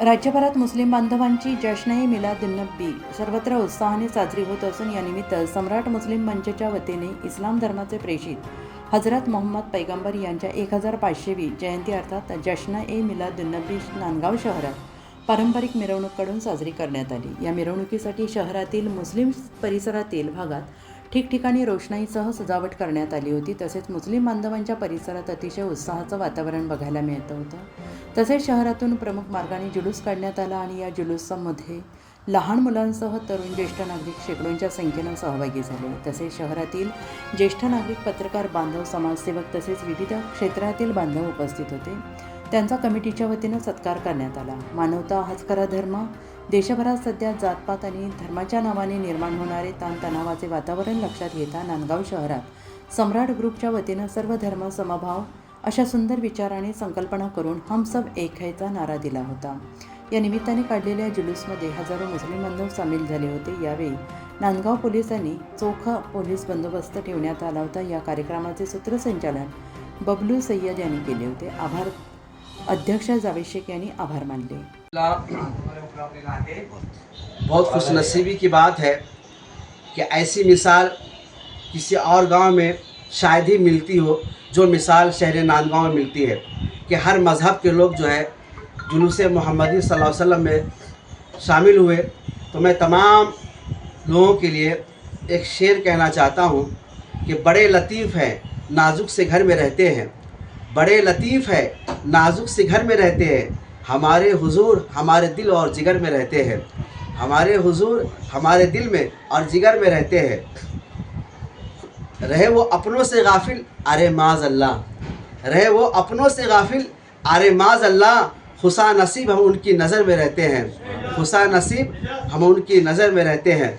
राज्यभरात मुस्लिम बांधवांची जश्न ए मिलाद नब्बी सर्वत्र उत्साहाने साजरी होत असून यानिमित्त सम्राट मुस्लिम मंचच्या वतीने इस्लाम धर्माचे प्रेषित हजरत मोहम्मद पैगंबर यांच्या एक हजार पाचशेवी जयंती अर्थात जश्न ए मिलाद नब्बी नांदगाव शहरात पारंपरिक मिरवणूककडून साजरी करण्यात आली. या मिरवणुकीसाठी शहरातील मुस्लिम परिसरातील भागात ठिकठिकाणी रोषणाईसह सजावट करण्यात आली होती. तसेच मुस्लिम बांधवांच्या परिसरात अतिशय उत्साहाचं वातावरण बघायला मिळतं होतं. तसेच शहरातून प्रमुख मार्गाने जुलूस काढण्यात आला आणि या जुलूसामध्ये लहान मुलांसह तरुण ज्येष्ठ नागरिक शेकडोंच्या संख्येनं सहभागी झाले. तसेच शहरातील ज्येष्ठ नागरिक पत्रकार बांधव समाजसेवक तसेच विविध क्षेत्रातील बांधव उपस्थित होते. त्यांचा कमिटीच्या वतीनं सत्कार करण्यात आला. मानवता हाच खरा धर्म. देशभरात सध्या जातपात आणि धर्माच्या नावाने निर्माण होणारे ताणतणावाचे वातावरण लक्षात घेता नांदगाव शहरात. सम्राट ग्रुपच्या वतीनं सर्व धर्म समभाव अशा सुंदर विचाराने संकल्पना करून हम सब एक हैचा नारा दिला होता. या निमित्ताने काढलेल्या जुलूसमध्ये हजारो मुस्लिम बांधव सामील झाले होते. यावेळी नांदगाव पोलिसांनी चोख पोलीस बंदोबस्त ठेवण्यात आला होता. या कार्यक्रमाचे सूत्रसंचालन बबलू सय्यद यांनी केले होते. आभार. अध्यक्ष जावेद शेख यांनी आभार मानले. बहुत खुश नसीबी की बात है कि ऐसी मिसाल किसी और गाँव में शायद ही मिलती हो, जो मिसाल शहर नांदगांव में मिलती है कि हर मज़हब के लोग जो है जुलूस मोहम्मदी वसल्लम में शामिल हुए। तो मैं तमाम लोगों के लिए एक शेर कहना चाहता हूँ कि बड़े लतीफ़ हैं, नाजुक से घर में रहते हैं। बड़े लतीफ़ है, नाजुक से घर में रहते हैं। हमारे हुजूर हमारे दिल और जिगर में रहते हैं। हमारे हुजूर हमारे दिल में और जिगर में रहते हैं। रहे वो अपनों से गाफिल, अरे माज अल्लाह। रहे वो अपनों से गाफिल, अरे माज अल्लाह। खुशा नसीब हम उनकी नज़र में रहते हैं। खुशा नसीब हम उनकी नज़र में रहते हैं।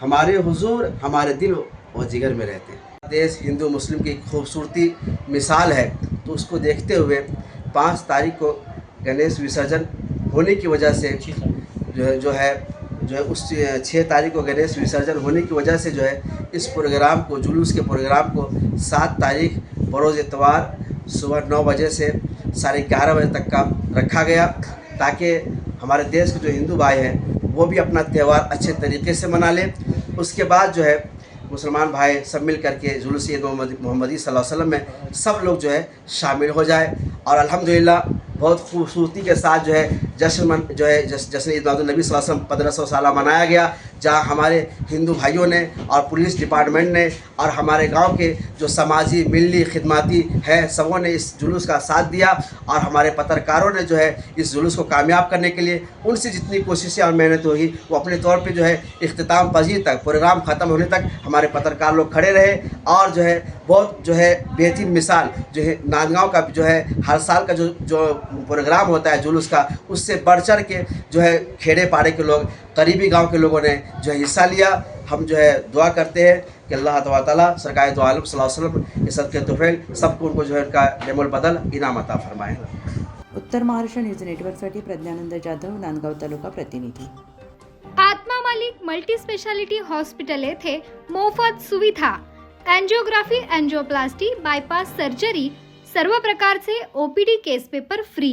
हमारे हुजूर हमारे दिल और जिगर में रहते हैं। देश हिंदू मुस्लिम की खूबसूरती मिसाल है। तो उसको देखते हुए पाँच तारीख को गणेश विसर्जन होने की वजह से जो है जो है जो है उस छः तारीख को गणेश विसर्जन होने की वजह से जो है इस प्रोग्राम को जुलूस के प्रोग्राम को सात तारीख बरोज़ इतवार सुबह नौ बजे से साढ़े ग्यारह बजे तक का रखा गया ताकि हमारे देश के जो हिंदू भाई हैं वो भी अपना त्यौहार अच्छे तरीके से मना लें। उसके बाद जो है मुसलमान भाई सब मिल करके जुलूस मोहम्मदी मोहम्मदी सल्लल्लाहु अलैहि वसल्लम में सब लोग जो है शामिल हो जाए। और अल्हम्दुलिल्लाह बहुत खूबसूरती के साथ जो है जश्न मन जो है जश्न ईद नबी वसल्लम पंद्रह सौ साल मनाया गया, जहाँ हमारे हिंदू भाइयों ने और पुलिस डिपार्टमेंट ने और हमारे गाँव के जो समाजी मिली खिदमाती है, सबों ने इस जुलूस का साथ दिया और हमारे पत्रकारों ने जो है इस जुलूस को कामयाब करने के लिए उनसे जितनी कोशिशें और मेहनत होगी वो अपने तौर पर जो है अख्ताम पजीर तक, प्रोग्राम ख़त्म होने तक हमारे पत्रकार लोग खड़े रहे और जो है बहुत जो है बेहतरीन मिसाल जो है नांदगांव का जो है हर साल का जो जो प्रोग्राम होता है जुलूस का उससे बढ़ चढ़ के जो है खेड़े पाड़े के लोग करीबी गाँव के लोगों ने जो है हिस्सा लिया। हम जो है दुआ करते हैं कि अल्लाह ताला सरकार दो आलम वसल्लम इस के तुफैल सबको उनको जो है उनका नेमुल बदल इनाम अता फरमाए। उत्तर महाराष्ट्र न्यूज़ नेटवर्कसाठी प्रज्ञानंद जाधव नांदगाव तालुका प्रतिनिधी। Atma Malik multi speciality hospital येथे मोफत सुविधा अँजिओग्राफी अँजिओप्लास्टी बायपास सर्जरी सर्व प्रकारचे OPD case paper free